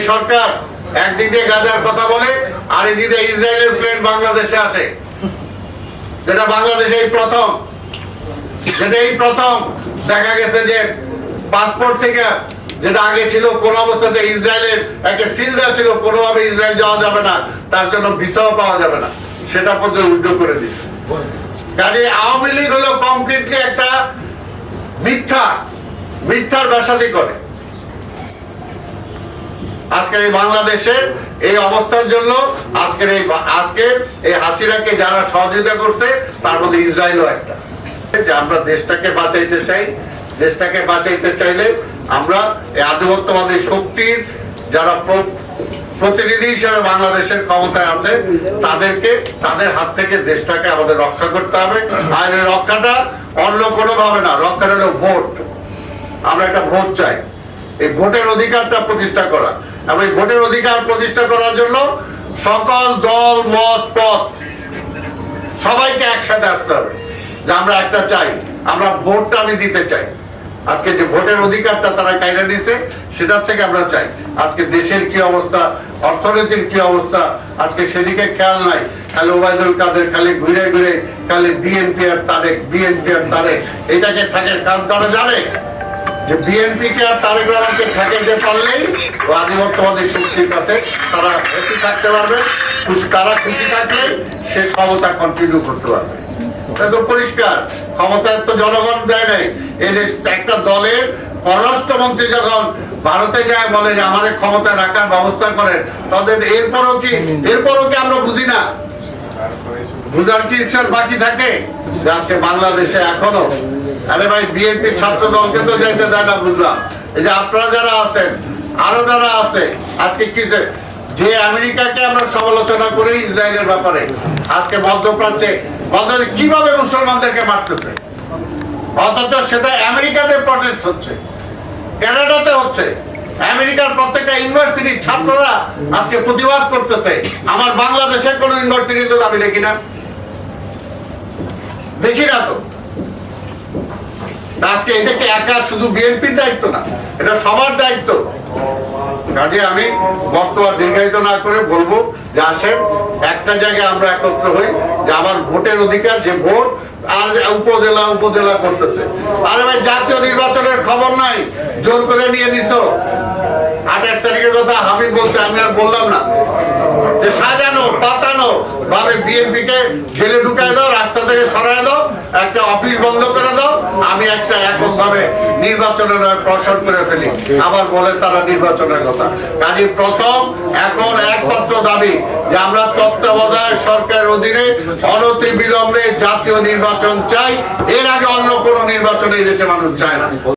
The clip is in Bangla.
সরকার একদিক দিয়ে গাজার কথা বলে, আর এদিক দিয়ে ইসরায়েলের প্লেন বাংলাদেশে আসে। যেটা বাংলাদেশে এই প্রথম। যেটা এই প্রথম। দেখা গেছে যে পাসপোর্ট থেকে যেটা আগে ছিল, কোন অবস্থাতে ইসরায়েলের একটা সিল দেওয়া ছিল, কোনোভাবে ইসরায়েল যাওয়া যাবে না। তার জন্য ভিসাও পাওয়া যাবে না। সেটা পর্যন্ত উদ্যোগ করে দিচ্ছে কাজে আওয়ামী লীগ হলো কমপ্লিটলি একটা মিথ্যা, মিথ্যার ব্যাসাদি করে। আজকের এই বাংলাদেশের এই অবস্থার জন্য আজকের এই আজকের এই হাসিনাকে যারা সহযোগিতা করছে, তার মধ্যে ইসরায়েলও একটা। যে আমরা দেশটাকে বাঁচাইতে চাই, দেশটাকে বাঁচাইতে চাইলে আমরা এই আধিপত্যবাদী শক্তির যারা প্রতিনিধি হিসেবে বাংলাদেশের ক্ষমতায় আছে, তাদেরকে, তাদের হাত থেকে দেশটাকে আমাদের রক্ষা করতে হবে। আর এই রক্ষাটা অন্য কোনো ভাবে না, রক্ষাটা হলো ভোট। আমরা একটা ভোট চাই। এই ভোটের অধিকারটা প্রতিষ্ঠা করা। এবং ভোটের অধিকার প্রতিষ্ঠা করার জন্য সকল দল, মত, পথ সবাইকে একসাথে আসতে হবে। যে আমরা একটা চাই, আমরা ভোটটা আমি দিতে চাই। আজকে যে ভোটের অধিকারটা তারা কায়রা নিছে, সেটার থেকে আমরা চাই। আজকে দেশের কি অবস্থা, অর্থনীতির কি অবস্থা, আজকে সেদিকে খেয়াল নাই। খালি ওবায়দুল কাদের, খালি ঘুরে ঘুরে, খালি বিএনপি আর তারেক, বিএনপি আর তারেক, এটাকে থাকে কারণ তারা জানে। যে বিএনপি কে আর তারেক রহমানকে ঠেকাইতে পারলেই ও আধিপত্যবাদী শক্তির কাছে তারা হ্যাপি থাকতে পারবে। তারা খুশি থাকলে সে ক্ষমতা কন্টিনিউ করতে পারবে। এটা তো পরিষ্কার। ক্ষমতা তো জনগণ দেয় নাই। এই দেশ একটা দলের পররাষ্ট্রমন্ত্রী যখন ভারতে যায় বলে যে আমাদের ক্ষমতায় রাখার ব্যবস্থা করেন তাদের এরপরও কি এরপরও কি আমরা বুঝি না? বুঝার কি ইচ্ছার বাকি থাকে? যে আজকে বাংলাদেশে এখনও? আরে ভাই বিএনপি ছাত্র দলকে তো যাইতে দেয় না বুঝলাম। এই যে আপনারা যারা আছেন, আরও যারা আছে, আজকে কি যে আমেরিকাকে আমরা সমালোচনা করি ইসরায়েলের ব্যাপারে, আজকে মধ্যপ্রাচ্যে মধ্য- কীভাবে মুসলমানদেরকে মারতেছে? অথচ সেটা আমেরিকাতে প্রসেস হচ্ছে, কানাডাতে হচ্ছে। আমেরিকার প্রত্যেকটা ইউনিভার্সিটির ছাত্ররা আজকে প্রতিবাদ করতেছে, আমার বাংলাদেশে কোন ইউনিভার্সিটি তো আমি দেখি না। দেখি না তো আজকে এটা কি একা শুধু বিএনপির দায়িত্ব না, এটা সবার দায়িত্ব। কাজে আমি বক্তব্য দীর্ঘায়িত না করে বলব যে আসেন, একটা জায়গায় আমরা একত্র হই যে আমার ভোটের অধিকার, যে ভোট আর উপজেলা উপজেলা করতেছে। আরে ভাই, জাতীয় নির্বাচনের খবর নাই, জোর করে নিয়ে নিছো। আঠাশ তারিখের কথা হাবিব বলছে, আমি আর বললাম না। যে পাতানো ভাবে বিএনপি কে জেলে ঢুকায় দাও, রাস্তা থেকে সরায় দাও, একটা অফিস বন্ধ করে দাও, আমি একটা একক ভাবে নির্বাচনের করে ফেলি। আবার বলে তারা নির্বাচনের কথা। কাজে, প্রথম এখন একমাত্র দাবি যে আমরা তত্ত্বাবধায়ক সরকারের অধীনে অনতি জাতীয় নির্বাচন চাই। এর আগে অন্য কোনো নির্বাচন এই দেশে মানুষ চায় না।